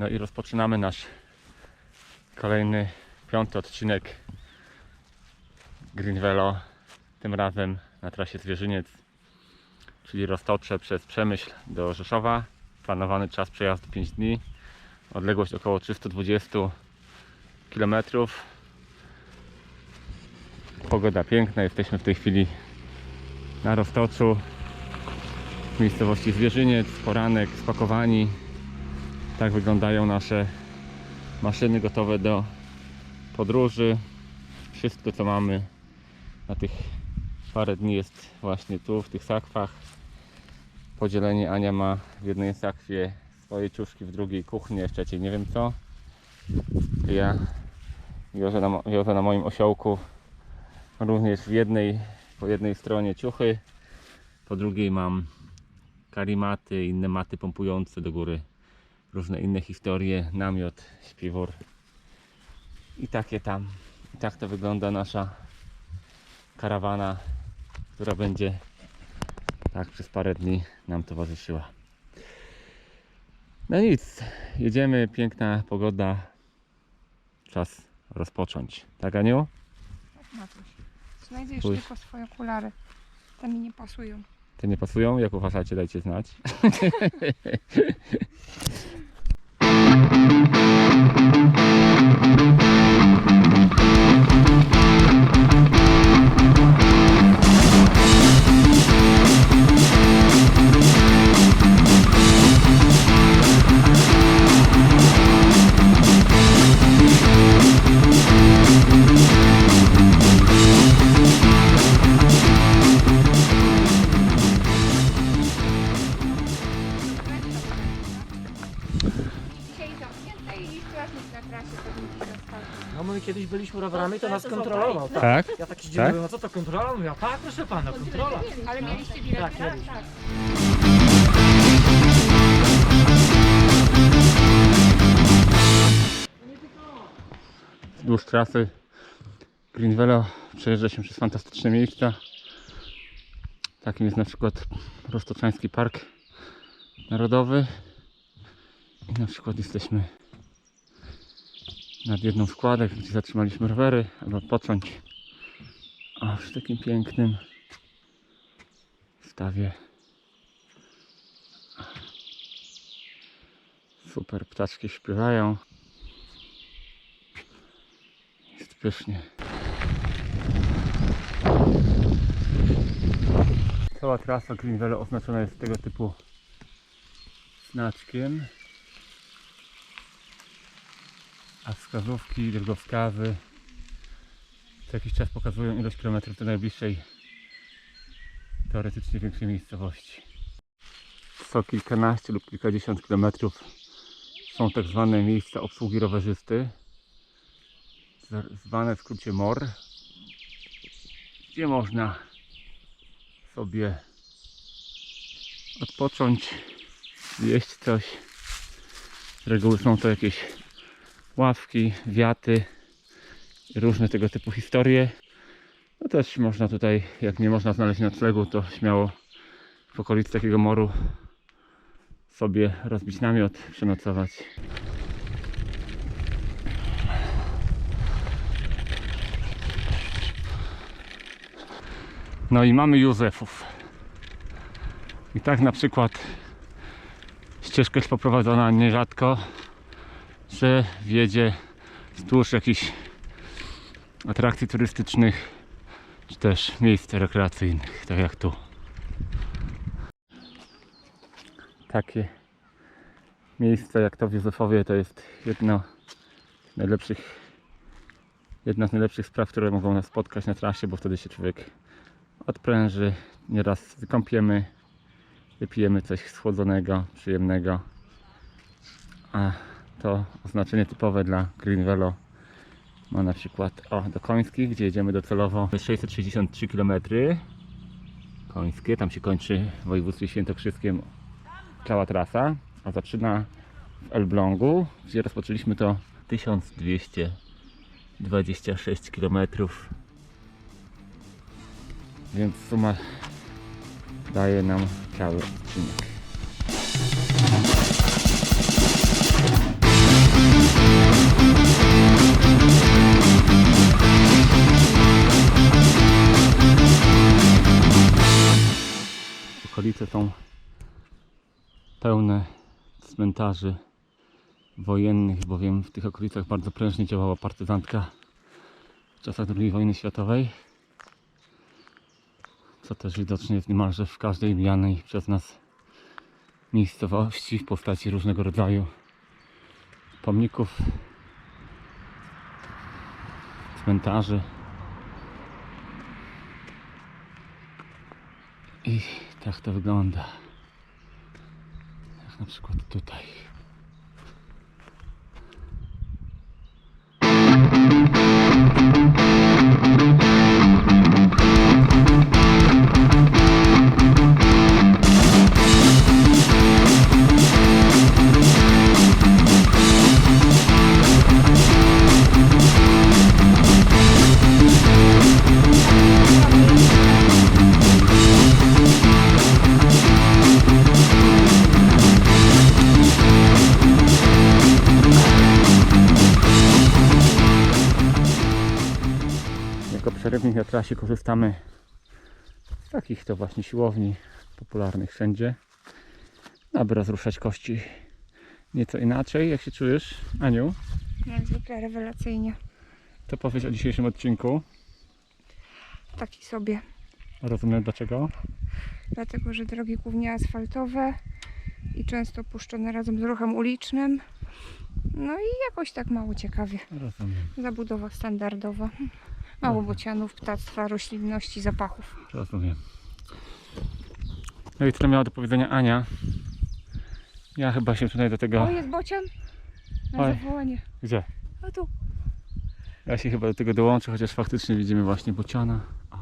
No i rozpoczynamy nasz kolejny, piąty odcinek Green Velo. Tym razem na trasie Zwierzyniec, czyli Roztocze przez Przemyśl do Rzeszowa. Planowany czas przejazdu 5 dni. Odległość około 320 km. Pogoda piękna, jesteśmy w tej chwili na Roztoczu w miejscowości Zwierzyniec, poranek, spakowani. Tak wyglądają nasze maszyny gotowe do podróży. Wszystko co mamy na tych parę dni jest właśnie tu, w tych sakwach. Podzielenie Ania ma w jednej sakwie swoje ciuszki, w drugiej kuchnię, w trzeciej nie wiem co. Ja wiozę na, wiozę na moim osiołku również w jednej, po jednej stronie ciuchy, po drugiej mam karimaty, inne maty pompujące do góry, różne inne historie, namiot, śpiwór i takie tam. I tak to wygląda nasza karawana, która będzie tak przez parę dni nam towarzyszyła. No nic, jedziemy, piękna pogoda, czas rozpocząć. Tak Aniu? Matuś, znajdujesz Pójdź. tylko swoje okulary. Te mi nie pasują. Te nie pasują? Jak uważacie, dajcie znać. No my kiedyś byliśmy rowerami, to nas kontrolował. Tak. Tak? Ja Tak? mówię, no co to kontrola? Mówię, a tak proszę pana, kontrola. Ale mieliście bilet? Tak, mieliśmy. Wzdłuż trasy Green Velo przejeżdża się przez fantastyczne miejsca. Takim jest na przykład Roztoczański Park Narodowy. I na przykład jesteśmy nad jedną z składek, gdzie zatrzymaliśmy rowery, aby odpocząć. A przy takim pięknym stawie. Super, ptaczki śpiewają. Jest pysznie. Cała trasa Green Valley oznaczona jest tego typu znaczkiem. A wskazówki, drogowskazy co jakiś czas pokazują ilość kilometrów do najbliższej teoretycznie większej miejscowości. Co kilkanaście lub kilkadziesiąt kilometrów są tak zwane miejsca obsługi rowerzysty zwane w skrócie MOR, gdzie można sobie odpocząć, jeść coś. Z reguły są to jakieś ławki, wiaty różne tego typu historie. No też można tutaj, jak nie można znaleźć noclegu, to śmiało w okolicy takiego moru sobie rozbić namiot, przenocować. No i mamy Józefów. I tak na przykład ścieżka jest poprowadzona nierzadko, że wiedzie wzdłuż jakichś atrakcji turystycznych, czy też miejsc rekreacyjnych, tak jak tu. Takie miejsce jak to w Józefowie to jest jedno z najlepszych, jedna z najlepszych spraw, które mogą nas spotkać na trasie, bo wtedy się człowiek odpręży, nieraz wykąpiemy, wypijemy coś schłodzonego, przyjemnego. To oznaczenie typowe dla Green Velo ma na przykład o, do Końskich, gdzie jedziemy docelowo 663 km. Końskie, tam się kończy w województwie świętokrzyskim cała trasa, a zaczyna w Elblągu, gdzie rozpoczęliśmy to 1226 km więc suma daje nam cały odcinek. Okolice są pełne cmentarzy wojennych, bowiem w tych okolicach bardzo prężnie działała partyzantka w czasach II wojny światowej. Co też widoczne jest niemalże w każdej mijanej przez nas miejscowości w postaci różnego rodzaju pomników, cmentarzy. I tak to wygląda. Jak na przykład tutaj. Na trasie korzystamy z takich to właśnie siłowni popularnych wszędzie, aby rozruszać kości nieco inaczej. Jak się czujesz, Aniu? Jak zwykle rewelacyjnie. To powiedz o dzisiejszym odcinku. Taki sobie. Rozumiem dlaczego? Dlatego, że drogi głównie asfaltowe i często puszczone razem z ruchem ulicznym. No i jakoś tak mało ciekawie. Rozumiem. Zabudowa standardowa. Mało bocianów, ptactwa, roślinności, zapachów. Rozumiem. No i tyle miała do powiedzenia Ania. Ja chyba się tutaj do tego. O, jest bocian? Na Oj. zawołanie. Gdzie? O tu. Ja się chyba do tego dołączę, chociaż faktycznie widzimy właśnie bociana. O,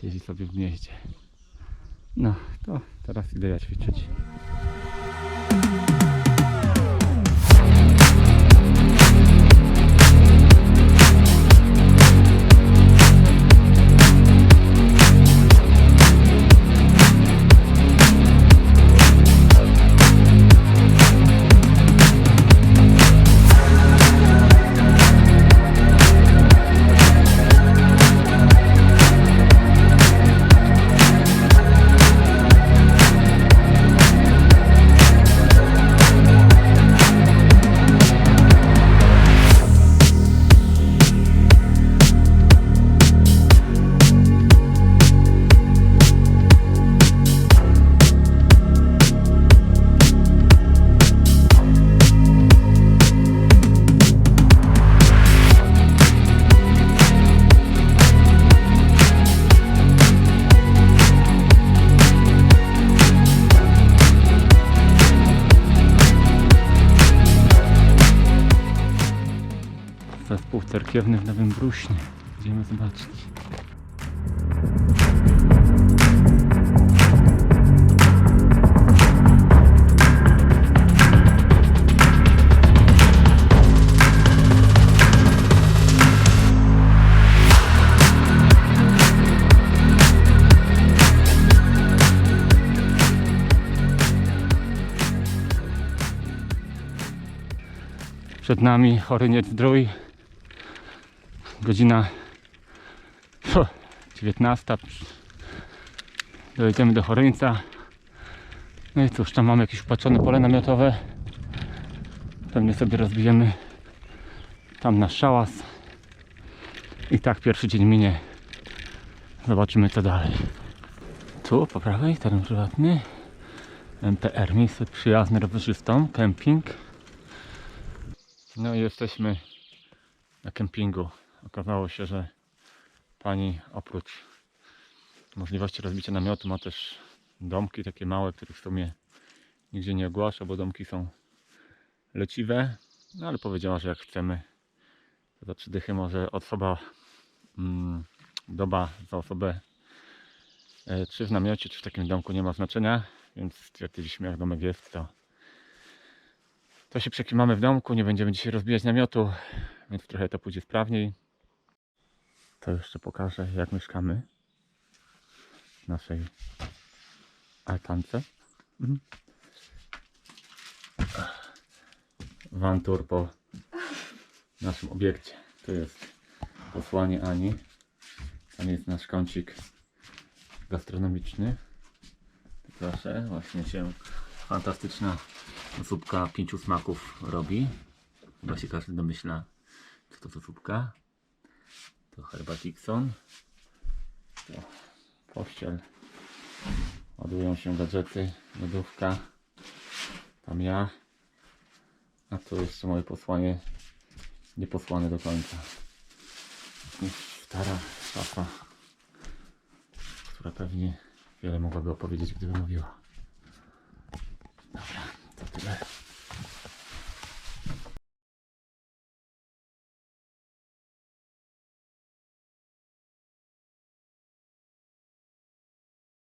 siedzi sobie w gnieździe. No, to teraz idę ja ćwiczyć. Cerkiewny w Nowym Bruśnie. Idziemy zobaczyć. Przed nami Choryniec Zdrój. Godzina fu, 19. Dojedziemy do Choryńca. No i cóż, tam mamy jakieś upatrzone pole namiotowe. Pewnie sobie rozbijemy tam nasz szałas. I tak pierwszy dzień minie. Zobaczymy co dalej. Tu po prawej teren prywatny. MPR, miejsce przyjazne rowerzystom, kemping. No i jesteśmy na kempingu. Okazało się, że pani oprócz możliwości rozbicia namiotu ma też domki takie małe, których w sumie nigdzie nie ogłasza, bo domki są leciwe. No ale powiedziała, że jak chcemy, to za trzy dychy może osoba, mm, doba za osobę e, czy w namiocie, czy w takim domku nie ma znaczenia, więc stwierdziliśmy, jak domek jest, to to się przekimamy w domku, nie będziemy dzisiaj rozbijać namiotu, więc trochę to pójdzie sprawniej. To jeszcze pokażę, jak mieszkamy w naszej altance. Mhm. Van tour po naszym obiekcie. Tu jest posłanie Ani. Tam jest nasz kącik gastronomiczny. Proszę, właśnie się fantastyczna zupka pięciu smaków robi. Chyba się każdy domyśla, co to za zupka. Herbatikson. Pościel. Ładują się gadżety, lodówka. Tam ja. A tu jeszcze moje posłanie nieposłane do końca. Stara szafa, która pewnie wiele mogłaby opowiedzieć, gdyby mówiła. Dobra, to tyle.